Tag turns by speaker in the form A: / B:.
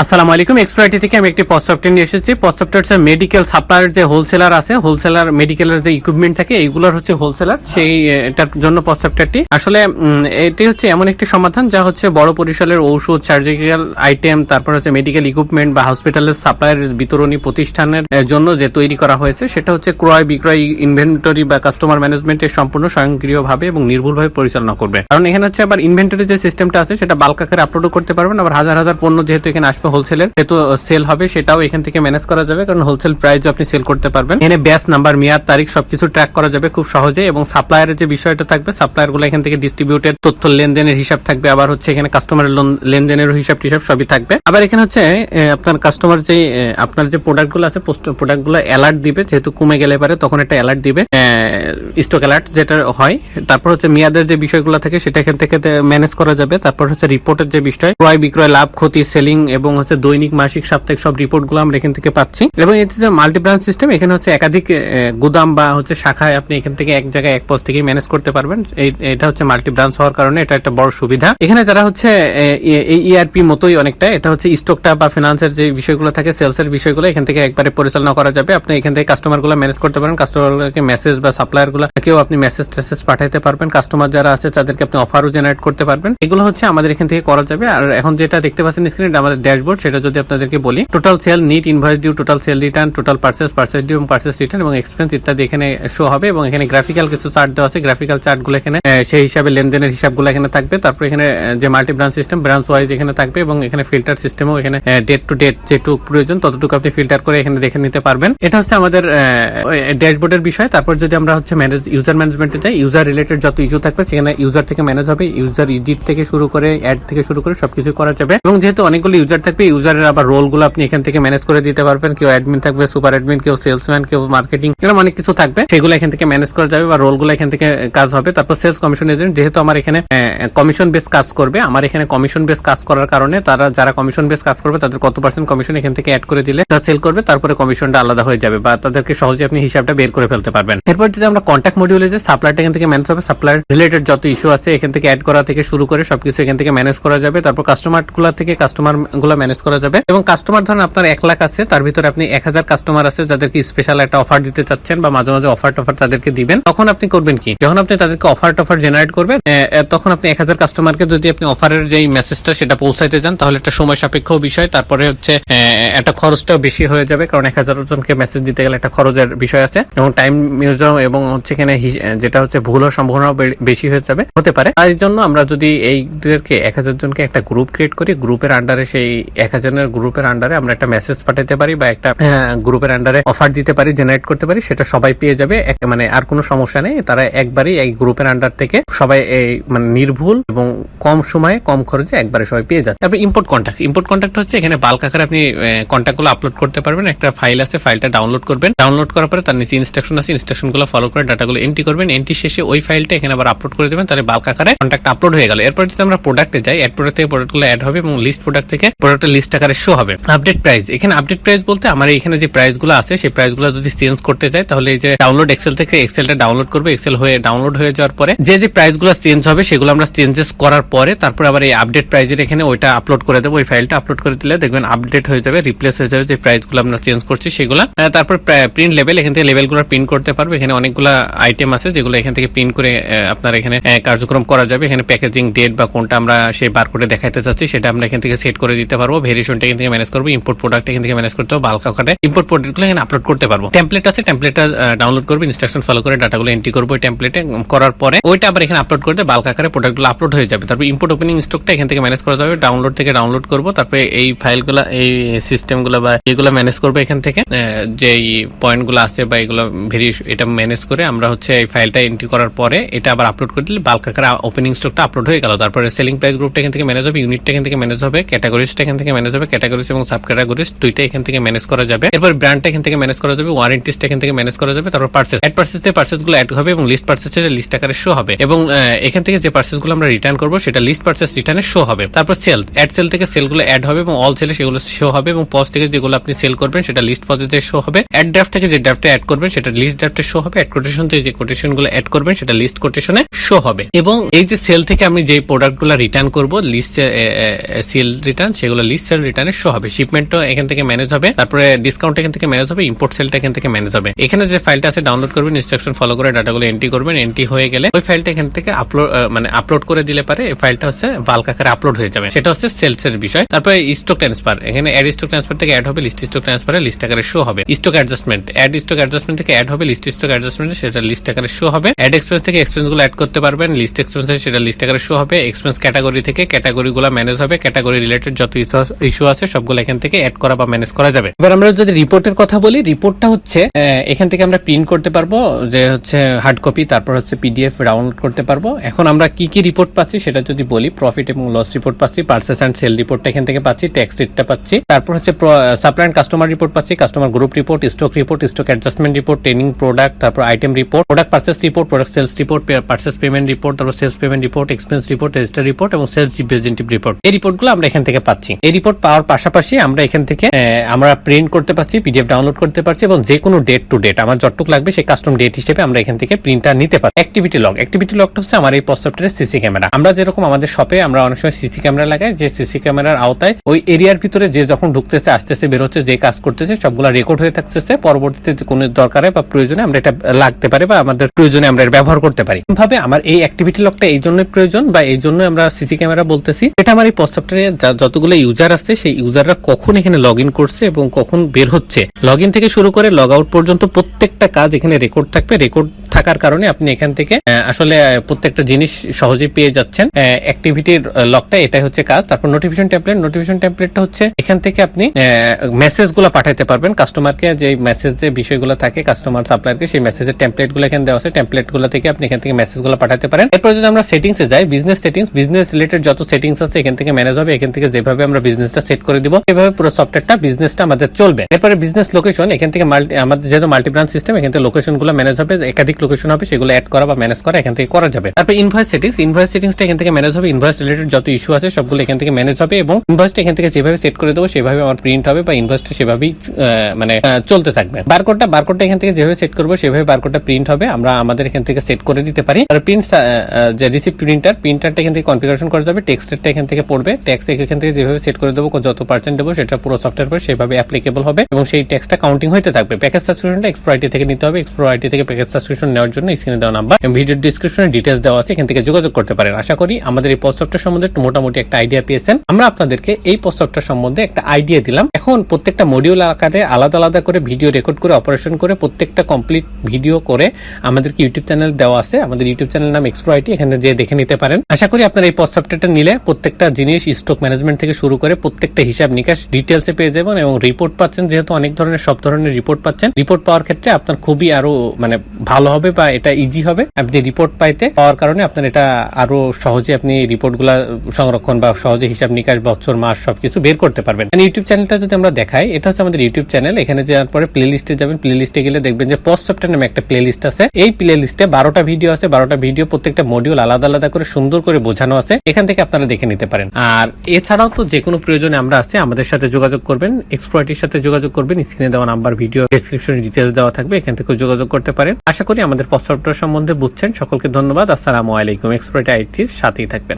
A: আসসালামু আলাইকুম এক্সপ্রাইটি থেকে আমি একটি পস্ট সফটওয়্যার নিয়ে এসেছি। পস্ট সফটওয়্যার হচ্ছে মেডিকেল সাপ্লাইয়ের যে হোলসেলার আছে হোলসেলার মেডিকেলের যে ইকুইপমেন্ট থাকে এইগুলোর হচ্ছে হোলসেলার সেই, এটার জন্য পস্ট সফটওয়্যারটি আসলে এটি হচ্ছে এমন একটি সমাধান, যা হচ্ছে বড় পরিসরের ঔষধ সার্জিক্যাল আইটেম তারপর হচ্ছে মেডিকেল ইকুইপমেন্ট বা হসপিটালের সাপ্লাইয়ের বিতরণী প্রতিষ্ঠানের জন্য যে তৈরি করা হয়েছে, সেটা হচ্ছে ক্রয়, বিক্রয় ইনভেন্টরি বা কাস্টমার ম্যানেজমেন্টের সম্পূর্ণ স্বয়ংক্রিয়ভাবে এবং নির্ভুলভাবে পরিচালনা করবে। কারণ এখানে হচ্ছে আবার ইনভেন্টরি যে সিস্টেমটা আছে, সেটা বাল্ক আকারে আপলোডও করতে পারবেন, আবার হাজার হাজার পণ্য যেহেতু এখানে আসবে হোলসেলের সেহেতু সেল হবে, সেটাও এখান থেকে ম্যানেজ করা যাবে, কারণ হোলসেল প্রাইস আপনি সেল করতে পারবেন। এখানে ব্যাস নাম্বার মেয়াদ, তারিখ সবকিছু ট্র্যাক করা যাবে খুব সহজে এবং সাপ্লায়ারের যে বিষয়টা থাকবে সাপ্লায়ারগুলো এখান থেকে ডিস্ট্রিবিউটেড তথ্য লেনদেনের হিসাব থাকবে। আবার হচ্ছে এখানে কাস্টমারের লেনদেনের হিসাব টিসাব সবই থাকবে। আবার এখানে হচ্ছে আপনার কাস্টমার যে আপনার যে প্রোডাক্টগুলো আছে প্রোডাক্টগুলো অ্যালার্ট দিবে, যেহেতু কমে গেলে পারে, তখন একটা অ্যালার্ট দিবে স্টক অ্যালার্ট যেটা হয়। তারপর হচ্ছে মেয়াদের যে বিষয়গুলো থাকে, সেটা এখান থেকে ম্যানেজ করা যাবে। তারপর হচ্ছে রিপোর্টের যে বিষয় ক্রয় বিক্রয় লাভ, ক্ষতি সেলিং এবং হচ্ছে দৈনিক, মাসিক, সাপ্তাহিক সব রিপোর্টগুলো আমরা এখান থেকে পাচ্ছি। এবং এটি যে মাল্টি ব্রাঞ্চ সিস্টেম এখানে হচ্ছে একাধিক গুদাম বা হচ্ছে শাখায় আপনি এখান থেকে এক জায়গায় এক পোস্ট থেকে ম্যানেজ করতে পারবেন। এটা হচ্ছে মাল্টি ব্রাঞ্চ হওয়ার কারণে এটা একটা বড় সুবিধা। এখানে যারা হচ্ছে এই ইআরপি মতোই অনেকটা, এটা হচ্ছে স্টকটা বা ফিনান্সের যে বিষয়গুলো থাকে সেলস এর বিষয়গুলো এখান থেকে একবারে পরিচালনা করা যাবে। আপনি এখান থেকে কাস্টমারগুলো ম্যানেজ করতে পারেন। কাস্টমারকে মেসেজ বা সাপ্লায়ারগুলো কেউ আপনি মেসেজ টেসেজ পাঠাইতে পারবেন। কাস্টমার যারা আছে, তাদেরকে আপনি অফারও জেনারেট করতে পারবেন। এগুলো হচ্ছে আমাদের এখান থেকে করা যাবে। আর এখন যেটা দেখতে পাচ্ছেন স্ক্রিনে আমাদের ড্যাশবোর্ড সেটা যদি আপনাদেরকে বলি total sale net invoice due total sale return total purchase purchase due এবং পার্সেস রিটার্ন এবং এক্সপেন্স ইত্যাদি এখানে শো হবে, এবং এখানে গ্রাফিক্যাল কিছু চার্ট দেওয়া আছে। গ্রাফিক্যাল চার্টগুলো এখানে সেই হিসাবে লেনদেনের হিসাবগুলো এখানে থাকবে। তারপর এখানে যে multi branch system branch wise এখানে থাকবে, এবং এখানে ফিল্টার সিস্টেমও এখানে ডেট টু ডেট যেটুকু প্রয়োজন, ততটুকু আপনি ফিল্টার করে এখানে দেখে নিতে পারবেন। এটা হচ্ছে আমাদের ড্যাশবোর্ডের বিষয়। তারপর যদি আমরা হচ্ছে ম্যানেজ ইউজার ম্যানেজমেন্টে যাই ইউজার রিলেটেড যত ইস্যু থাকবে, সেখানে ইউজার থেকে ম্যানেজ হবে ইউজার এডিট থেকে শুরু করে অ্যাড থেকে শুরু করে সবকিছু করা যাবে। এবং যেহেতু অনেকগুলো ইউজার থাকবে ইউজারের আবার রোলগুলো আপনি এখান থেকে ম্যানেজ করে দিতে পারবেন। কেউ অ্যাডমিন থাকবে সুপার অ্যাডমিন কেউ সেলসম্যান কেউ মার্কেটিং এরকম অনেক কিছু থাকবে। সেগুলো এখান থেকে ম্যানেজ করা যাবে বা রোলগুলো এখান থেকে কাজ হবে। তারপর সেলস কমিশন এজেন্ট যেহেতু আমার এখানে কমিশন বেস কাজ করবে, আমার এখানে কমিশন বেস কাজ করার কারণে তারা যারা কমিশন বেস কাজ করবে, তাদের কত পার্সেন্ট কমিশন এখান থেকে অ্যাড করে দিলে তারা সেল করবে, তারপরে কমিশনটা আলাদা হয়ে যাবে বা তাদেরকে সহজে আপনি হিসাবটা বের করে ফেলতে পারবেন। এরপর যদি আমরা কন্ট্যাক্ট মডিউলে যে সাপ্লাইটা এখান থেকে ম্যানেজ হবে। সাপ্লাইয়ের রিলেটেড যত ইস্যু আছে, এখান থেকে অ্যাড করা থেকে শুরু করে সবকিছু এখান থেকে ম্যানেজ করা যাবে। তারপর কাস্টমারগুলা থেকে কাস্টমারগুলা ম্যানেজ করা যাবে। এবং কাস্টমার ধরেন আপনার এক লাখ আছে, তার ভিতরে আপনি এক হাজার কাস্টমার আছে যাদেরকে স্পেশাল একটা অফার দিতে চাচ্ছেন বা মাঝে মাঝে অফার টফার তাদেরকে দিবেন, তখন আপনি করবেন কি? যখন আপনি তাদেরকে অফার টফার জেনারেট করবেন তখন আপনি এক হাজার কাস্টমারকে যদি আপনি অফারের যেই মেসেজটা সেটা পৌঁছাইতে যান, তাহলে একটা সময় সাপেক্ষ বিষয়। তারপরে হচ্ছে একটা খরচটাও বেশি হয়ে যাবে, কারণ এক হাজার জনকে মেসেজ দিতে গেলে একটা খরচের বিষয় আছে। এবং টাইম মিউজিয়াম এবং হচ্ছে এখানে যেটা হচ্ছে ভুল হওয়ার সম্ভাবনা বেশি হয়ে যাবে। হতে পারে। তাই জন্য আমরা যদি এইদেরকে এক হাজার জনকে একটা গ্রুপ ক্রিয়েট করি গ্রুপের আন্ডারে সেই এক হাজারের গ্রুপের আন্ডারে আমরা একটা মেসেজ পাঠাতে পারি বা একটা গ্রুপের আন্ডারে অফার দিতে পারি জেনারেট করতে পারি, সেটা সবাই পেয়ে যাবে। মানে আর কোনো সমস্যা নেই। তারা একবারই এই গ্রুপের আন্ডার থেকে সবাই এই মানে নির্ভুল এবং কম সময়ে, কম খরচে একবারে সবাই পেয়ে যাচ্ছে। তারপর ইম্পোর্ট কন্ট্যাক্ট ইম্পোর্ট কন্ট্যাক্ট হচ্ছে এখানে বাল্ক আকারে আপনি কন্ট্যাক্টগুলো আপলোড করতে পারবেন। একটা ফাইল আছে ফাইলটা ডাউনলোড করবেন। ডাউনলোড করার পরে তার নিচে ইনস্ট্রাকশন আছে। ইনস্ট্রাকশনগুলো ফলো করে ডাটাগুলো এন্ট্রি করবেন। এন্ট্রি শেষে ওই ফাইলটা এখানে আবার আপলোড করে দেবেন। তাহলে বাল্ক আকারে কন্ট্যাক্ট আপলোড হয়ে গেল। এরপর যদি আমরা প্রোডাক্টে যাই অ্যাড প্রোডাক্ট থেকে প্রোডাক্টগুলো অ্যাড হবে এবং লিস্ট প্রোডাক্ট থেকে প্রোডাক্টের লিস্ট আকারে শো হবে। আপডেট প্রাইস এখানে আপডেট প্রাইস বলতে আমার এখানে যে প্রাইসগুলো আছে, সেই প্রাইসগুলো যদি চেঞ্জ করতে চাই, তাহলে এই যে ডাউনলোড এক্সেল থেকে এক্সেলটা ডাউনলোড করবে। এক্সেল হয়ে ডাউনলোড হয়ে যাওয়ার পরে যে যে প্রাইসগুলো চেঞ্জ হবে, সেগুলো আমরা চেঞ্জেস করার পরে তারপর আবার এই আপডেট প্রাইজের এখানে ওইটা আপলোড করে দেবো। ওই ফাইলটা আপলোড করে দিলে দেখবেন আপডেট হয়ে যাবে রিপ্লেস হয়ে যাবে যে প্রাইসগুলো আমরা চেঞ্জ করছি সেগুলো। তারপর প্রিন্ট লেভেল এখান থেকে লেভেলগুলো প্রিন্ট করতে পারবে। এখানে অনেকগুলো আইটেম আছে যেগুলো এখান থেকে প্রিন্ট করে আপনার এখানে কার্যক্রম করা যাবে। এখানে প্যাকেজিং ডেট বা কোনটা আমরা সেই বারকোডে দেখাতে চাচ্ছি, সেটা আমরা এখান থেকে সেট করে দিতে পারব। ভেরিয়েশনটা এখান থেকে ম্যানেজ করব ইম্পোর্ট প্রোডাক্ট এখান থেকে ম্যানেজ করতে হবে বাল্ক আকারে ইম্পোর্ট প্রোডাক্টগুলো এখানে আপলোড করতে পারব। টেমপ্লেট আছে টেমপ্লেটটা ডাউনলোড করবে ইনস্ট্রাকশন ফলো করে ডাটাগুলো এন্ট্রি করব টেমপ্লেটে করার পরে ওইটা আবার এখানে আপলোড করতে বাল্ক আকারে প্রোডাক্টগুলো আপলোড হয়ে যাবে। তারপর ইম্পোর্ট ওপেনিং স্টকটা এখান থেকে ম্যানেজ করা যাবে ডাউনলোড থেকে ডাউনলোড করব, তারপরে এই ফাইলগুলো এই সিস্টেমগুলো বা এগুলো ম্যানেজ করব এখান থেকে যেই পয়েন্টগুলো আছে বা এগুলো ভেরি এটা ম্যানেজ করে আমরা হচ্ছে এই ফাইলটা এন্ট্রি করার পরে এটা আবার আপলোড করে দিলে বাল্ক আকারে ওপেনিং স্টকটা আপলোড হয়ে গেল। তারপরে সেলিং প্রাইস গ্রুপটা এখান থেকে ম্যানেজ হবে ইউনিটটা এখান থেকে ম্যানেজ হবে ক্যাটাগরিজটা এখান থেকে ম্যানেজ হবে ক্যাটাগরিজ এবং সাব ক্যাটাগরিজ দুইটা এখান থেকে ম্যানেজ করা যাবে। এরপর ব্র্যান্ডটা এখান থেকে ম্যানেজ করা যাবে ওয়ারেন্টিসটা এখান থেকে ম্যানেজ করা যাবে, তারপর পার্সেস অ্যাড পার্সেসগুলো অ্যাড হবে এবং লিস্ট পার্সেস লিস্ট আকারে শো হবে। এবং এখান থেকে যে পার্সেসগুলো আমরা রিটার্ন করব, সেটা লিস্ট পার্সেস রিটার্নে শো হবে। তারপর সেল অ্যাড সেল থেকে সেলগুলো অ্যাড হবে এবং অল সেলে সেগুলো শো হবে এবং পজ থেকে যেগুলো আপনি সেল করবেন, সেটা লিস্ট পজে শো হবে। অ্যাড ড্রাফট থেকে যে ড্রাফটে অ্যাড করবেন, সেটা লিস্ট ড্রাফটে শো হবে। অ্যাড কোটেশন থেকে যে কোটেশনগুলো অ্যাড করবেন, সেটা লিস্ট কোটেশনে শো হবে। এবং এই যে সেল থেকে আমি যে প্রোডাক্টগুলো রিটার্ন করব লিস্ট সেল রিটার্ন সেগুলো সবগুলো লিস্ট সেল রিটার্নে শো হবে। শিপমেন্টও এখান থেকে ম্যানেজ হবে, তারপরে ডিসকাউন্ট এখান থেকে ম্যানেজ হবে ইম্পোর্ট সেলটা এখান থেকে ম্যানেজ হবে। এখানে যে ফাইলটা আছে ডাউনলোড করবেন ইনস্ট্রাকশন ফলো করে ডাটাগুলো এন্ট্রি করবেন এন্ট্রি হয়ে গেলে ওই ফাইলটা এখান থেকে আপলোড মানে আপলোড করে দিলে পারে, এই ফাইলটা হচ্ছে বাল্ক আকারে আপলোড হয়ে যাবে। সেটা হচ্ছে সেলস এর বিষয়। তারপরে স্টক ট্রান্সফার এখানে অ্যাড স্টক ট্রান্সফার থেকে অ্যাড হবে লিস্ট স্টক ট্রান্সফারে লিস্ট আকারে শো হবে। Stock adjustment add stock adjustment থেকে অ্যাড হবে লিস্ট স্টক অ্যাডজাস্টমেন্ট সেটা লিস্ট আকারে শো হবে। অ্যাড এক্সপেন্স থেকে এক্সপেন্সগুলো অ্যাড করতে পারবেন লিস্ট এক্সপেন্স সেটা লিস্ট আকারে শো হবে। এক্সপেন্স ক্যাটাগরি থেকে ক্যাটাগরি গুলো ম্যানেজ হবে। ক্যাটাগরি রিলেটেড যত ইস্যু আছে, সবগুলো এখান থেকে অ্যাড করা বা ম্যানেজ করা যাবে। এবার আমরা যদি রিপোর্টের কথা বলি রিপোর্টটা হচ্ছে এখান থেকে আমরা প্রিন্ট করতে পারব যে হচ্ছে হার্ড কপি তারপর হচ্ছে পিডিএফ ডাউনলোড করতে পারব। এখন আমরা কি কি রিপোর্ট পাচ্ছি সেটা যদি বলি প্রফিট এবং লস রিপোর্ট পাচ্ছি পার্সেস অ্যান্ড সেল রিপোর্টটা এখান থেকে পাচ্ছি ট্যাক্স রিটটা পাচ্ছি। তারপর হচ্ছে সাপ্লাই অ্যান্ড কাস্টমার রিপোর্ট পাচ্ছি customer group report stock report stock adjustment report training product তারপর item report product purchase report product sales report purchase payment report তারপর sales payment report expense report register report এবং sales representative report এই রিপোর্টগুলো আমরা এখান থেকে পাচ্ছি। এই রিপোর্ট পাওয়ার পাশাপাশি আমরা এখান থেকে আমরা প্রিন্ট করতে পারছি পিডিএফ ডাউনলোড করতে পারছি এবং যে কোনো ডেট টু ডেট আমার যতটুকু লাগবে সেই কাস্টম ডেট হিসেবে আমরা এখান থেকে প্রিন্টটা নিতে পারি অ্যাক্টিভিটি লগ অ্যাক্টিভিটি লগটা হচ্ছে আমার এই পশ্চাপটের সিসি ক্যামেরা আমরা যেরকম আমাদের শপে আমরা অনেক সময় সিসি ক্যামেরা লাগাই, যে সিসি ক্যামেরার আওতায় ওই এরিয়ার ভিতরে যে যখন ঢুকতেছে, আসতেছে, বেরোচ্ছে, যে কাজ করতেছে, সবগুলো রেকর্ড হয়ে থাকতেছে, পরবর্তীতে কোনো দরকারে বা প্রয়োজনে আমরা এটা লাগতে পারি বা আমাদের প্রয়োজনে আমরা ব্যবহার করতে পারি। ভাবে আমার এই অ্যাক্টিভিটি লগটা এই জন্য প্রয়োজন বা এই জন্য আমরা সিসি ক্যামেরা বলতেছি। এটা আমার এই পশ্চাপটারে যতগুলো ইউজার আছে, সেই ইউজাররা কখন এখানে লগ ইন করছে এবং কখন বের হচ্ছে। লগ ইন থেকে শুরু করে লগ আউট পর্যন্ত প্রত্যেকটা কাজ এখানে রেকর্ড থাকবে। রেকর্ড থাকার কারণে আপনি এখান থেকে আসলে প্রত্যেকটা জিনিস সহজে পেয়ে যাচ্ছেন। অ্যাক্টিভিটির লগটা এটাই হচ্ছে কাজ। তারপর নোটিফিকেশন ট্যাবলেট নোটিফিকেশন ট্যাবলেটটা হচ্ছে এখান থেকে আপনি মেসেজগুলো পাঠাতে পারবেন। কাস্টমারকে যে মেসেজ যে বিষয়গুলো থাকে কাস্টমার সাপ্লায়ারকে সেই মেসেজের টেমপ্লেটগুলো এখানে দেওয়া আছে। টেমপ্লেটগুলো থেকে আপনি এখান থেকে মেসেজগুলো পাঠাতে পারেন। এরপর যদি আমরা সেটিংস যাই বিজনেস সেটিংস বিজনেস রিলেটেড যত সেটিংস আছে, এখান থেকে ম্যানেজ হবে। এখান থেকে যেভাবে আমরা বিজনেসটা সেট করে দিব এভাবে পুরো সফটওয়্যারটা বিজনেসটা আমাদের চলবে এরপরে বিজনেস লোকেশন এখান থেকে আমাদের যেহেতু সিস্টেম এখান থেকে লোকেশনগুলো ম্যানেজ হবে একাধিক লোকেশন হবে সেগুলো অ্যাড করা বা ম্যানেজ করা এখান থেকে করা যাবে তারপর ইনভয়েস সেটিংস ইনভয়েস সেটিংসটা এখান থেকে ম্যানেজ হবে ইনভয়েস রিলেটেড যত ইস্যু আছে সবগুলো এখান থেকে ম্যানেজ হবে এবং ইনভয়েসটা এখান থেকে যেভাবে সেট করে দেবো সেভাবে আমার প্রিন্ট হবে বা ইনভয়েসটা সেভাবেই মানে চলতে থাকবে বারকোডটা বারকোডটা এখান থেকে যেভাবে সেট করব সেভাবে বারকোডটা প্রিন্ট হবে আমরা আমাদের এখান থেকে সেট করে দিতে পারি আর প্রিন্ট যে রিসিভ প্রিন্টার প্রিন্টারটা এখান থেকে কনফিগারেশন করা যাবে টেক্সটটা এখান থেকে পড়বে ট্যাক্স এখান থেকে যেভাবে সেট করে দেবো যত পার্সেন্ট দেবো সেটা পুরো সফটওয়্যার সেভাবে অ্যাপ্লিকেবল হবে এবং সেই ট্যাক্সটা কাউন্টিং হতে থাকবে। প্যাকেজ সাবস্ক্রিপশনটা এক্সপ্রো আইটি থেকে নিতে হবে। এক্সপ্রো আইটি থেকে প্যাকেজ সাবস্ক্রিপশন নেওয়ার জন্য স্ক্রিনে দেওয়া নাম্বার ভিডিও ডিসক্রিপশনে ডিটেলস দেওয়া আছে, এখান থেকে যোগাযোগ করতে পারেন। আশা করি আমাদের এই পোস্ট সফটওয়্যার সম্বন্ধে মোটামুটি একটা আইডিয়া পেয়েছেন। আমরা আপনাদেরকে এই পোস্ট সফটওয়্যার সম্বন্ধে একটা আইডিয়া দিলাম। এখন প্রত্যেকটা মডিউল আকারে আলাদা আলাদা করে ভিডিও রেকর্ড করে অপারেশন করে, প্রত্যেকটা কমপ্লিট ভিডিও করে আমাদেরকে ইউটিউব চ্যানেল দেওয়া আছে। আমাদের ইউটিউব চ্যানেল নাম এক্সপ্রো আইটি এখানে যে দেখে নিতে পারেন। আশা করি আপনার এই পোস্ট সফটওয়্যারটা নিলে প্রত্যেকটা জিনিস স্টক ম্যানেজমেন্ট থেকে শুরু করে প্রত্যেকটা হিসাব নিকাশ ডিটেলসে পেয়ে যাবেন এবং রিপোর্ট পাচ্ছেন, যেহেতু অনেক ধরনের, সব ধরনের রিপোর্ট পাচ্ছেন। রিপোর্ট পাওয়ার ক্ষেত্রে আপনার খুবই আরও মানে ভালো হবে বা এটা ইজি হবে। আপনি রিপোর্ট পাইতে, পাওয়ার কারণে আপনার এটা আরও সহজে আপনি রিপোর্টগুলা সংরক্ষণ বা সহজে হিসাব নিকাশ, বছর, মাস সবকিছু বের করতে পারবেন। ইউটিউব চ্যানেলটা যদি আমরা দেখাই, এটা হচ্ছে আমাদের ইউটিউব চ্যানেল এখানে যাওয়ার পরে প্লে লিস্টে যাবেন। প্লে লিস্টে গেলে দেখবেন যে পোস্ট সফটওয়্যার নামে একটা প্লে লিস্ট আছে। এই প্লে লিস্টে বারোটা ভিডিও আছে। বারোটা ভিডিও প্রত্যেকটা মডিউল আলাদা আলাদা করে সুন্দর করে বোঝানো আছে। এখান থেকে আপনারা দেখে নিতে পারেন। আর এছাড়াও তো যে কোনো প্রয়োজনে আমরা আছি আমাদের সাথে যোগাযোগ করবেন এক্সপ্রয়টির সাথে যোগাযোগ করবেন স্ক্রিনে দেওয়া নাম্বার ভিডিও ডিসক্রিপশনে ডিটেলস দেওয়া থাকবে, এখান থেকে যোগাযোগ করতে পারেন। আশা করি আমাদের প্রস্তাবটা সম্বন্ধে বুঝছেন। সকলকে ধন্যবাদ। আসসালামু আলাইকুম। এক্সপ্রয়টি আইটির সাথেই থাকবেন।